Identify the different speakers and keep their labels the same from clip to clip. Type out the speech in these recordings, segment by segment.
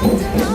Speaker 1: Thank you.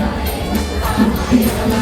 Speaker 1: I am alive.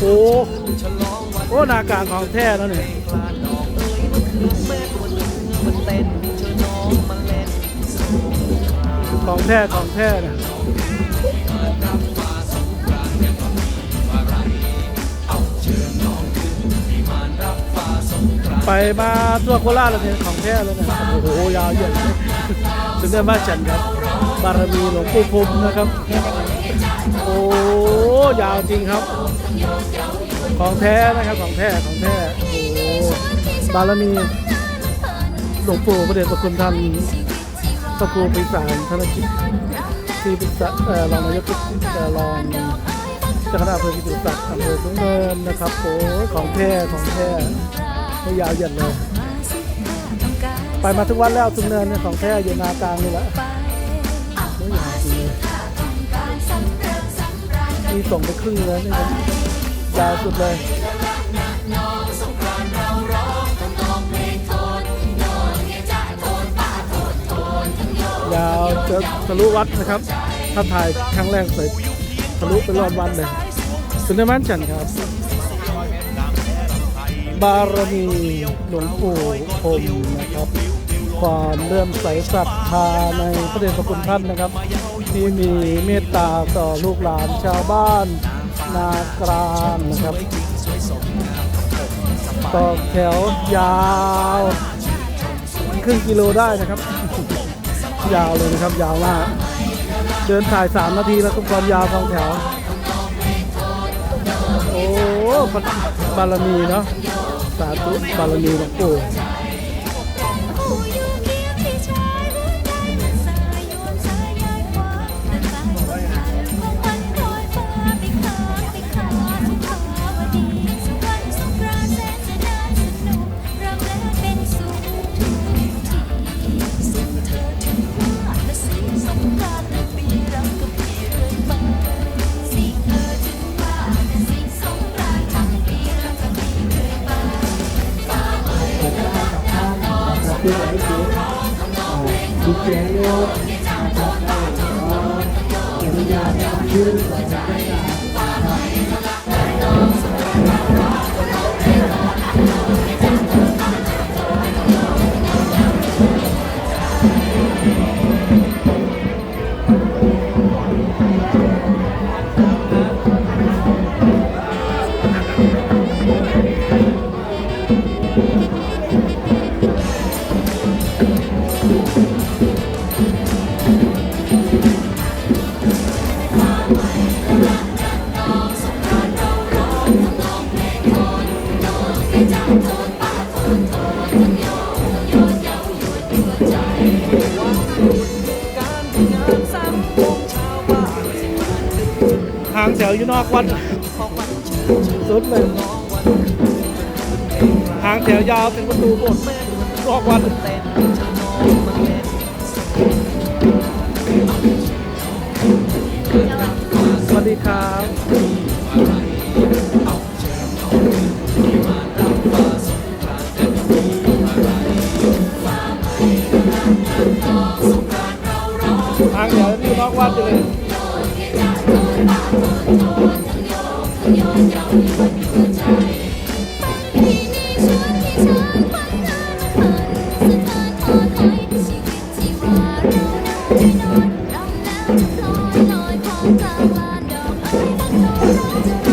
Speaker 1: โอ้โอ้หน้ากากของแท้แล้วเนี่ย แท้ของแท้นี่ยไปมาทั่วโคราชแล้วเนี่ยของแท้แล้วนี่ยโอ้โหยาวเหยียดถึงได้มาฉันครับ บารมีหลวงปู่พรหมนะครับ โอ้ยาวจริงครับ ของแท้นะครับของแท้ของแท้โอ้บารมีหลวงปู่พระเดชพระคุณท่าน พระครูปิสารธนกิจที่ปรึกษาเอ่อรองนายกเอ่รองเจ้าคณะอำเภอกิติศักดิ์อำเภอสูงเนินนะครับโอ้ของแท้ของแท้ไม่ยาวเหยียดเลย ไปมาทุกวันแล้วสูงเนินเนี่ยของแท้อยู่นากลางนี่แหละไม่ยาวจริงมีส่งไปครึ่งเลยนี่นะยาวสุดเลย ยาวจะทะลุวัดนะครับท่าถ่ายครั้งแรกเสร็จทะลุไปรอบวัดเลยสุนทรมันฉันครับ บารมีหลวงปู่พรมนะครับ ความเลื่อมใสศรัทธาในพระเดชพระคุณท่านนะครับ ที่มีเมตตาต่อลูกหลานชาวบ้านนากลางนะครับต่อแถวยาว ครึ่งกิโลได้นะครับ ยาวเลยนะครับ ยาวมากเดินถ่ายสามนาทีแล้วก็ความยาวของแถว โอ้บารมีเนาะสาธุบารมีหลวงปู่
Speaker 2: ถึประตูกดร
Speaker 1: อกวันสวัสดีครับทางเดี๋ย
Speaker 2: วนี่นอกวัดเลย Thank you.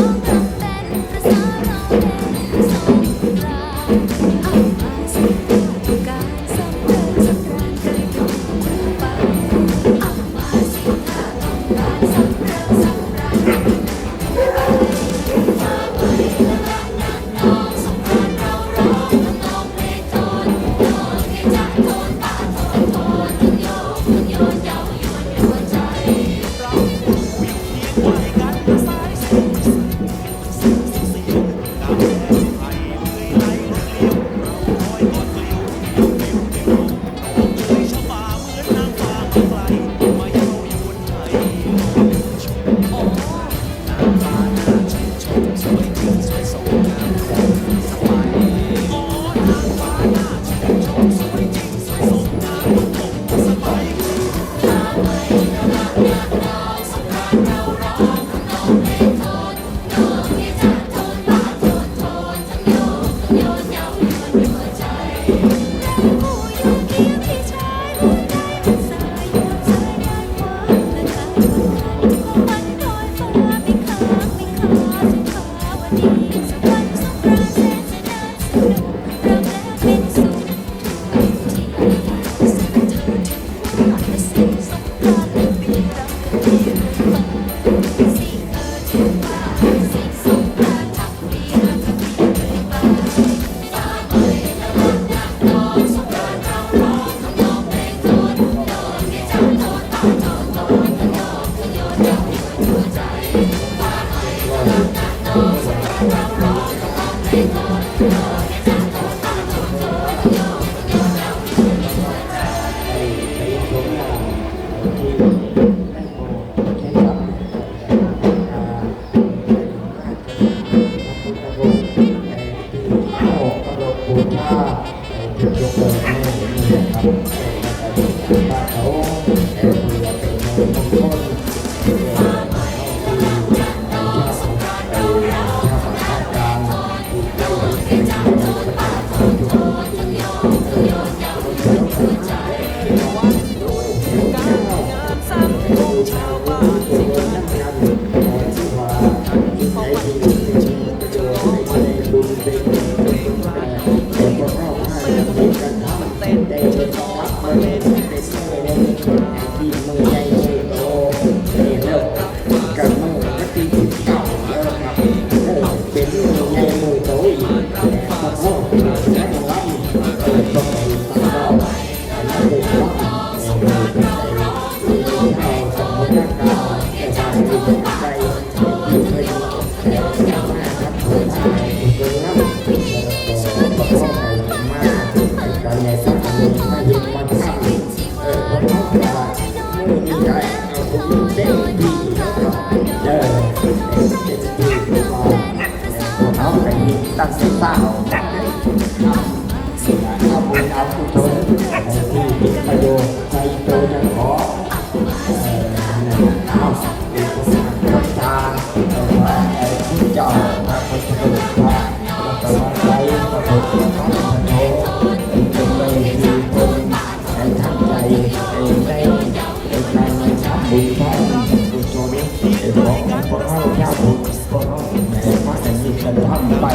Speaker 2: โจมีไอ้ร้องคนเข้าเจ้าบุญคนเข้แต่พระแต่ยิ่งจะทไป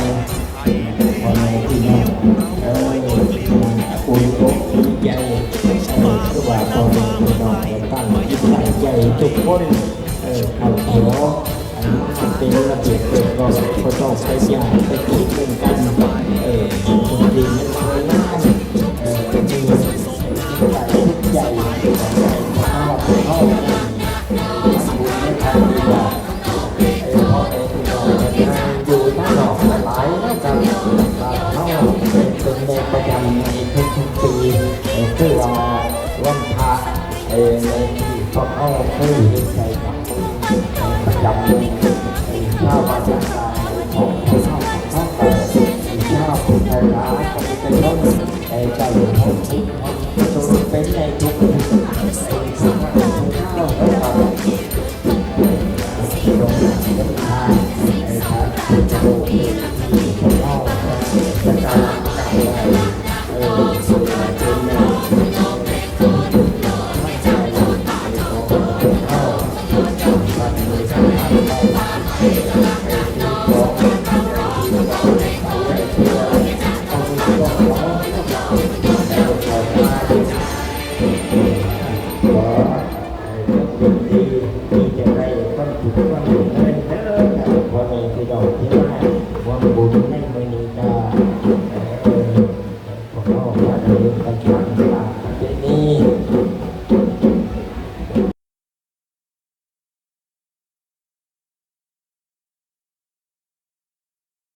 Speaker 2: พอเราที่นี่เออปุยปุใจเออว่าตอนนี้เราตั้ยิ่ใส่ใจทุกคนเออเอาเถอะเป็นระเบียบเป็นก็ต้องใช้ยาไปตีเป็นกันเออคนดี คือว่าวันพระเองที่ต้องเอาไปใส่ Okay.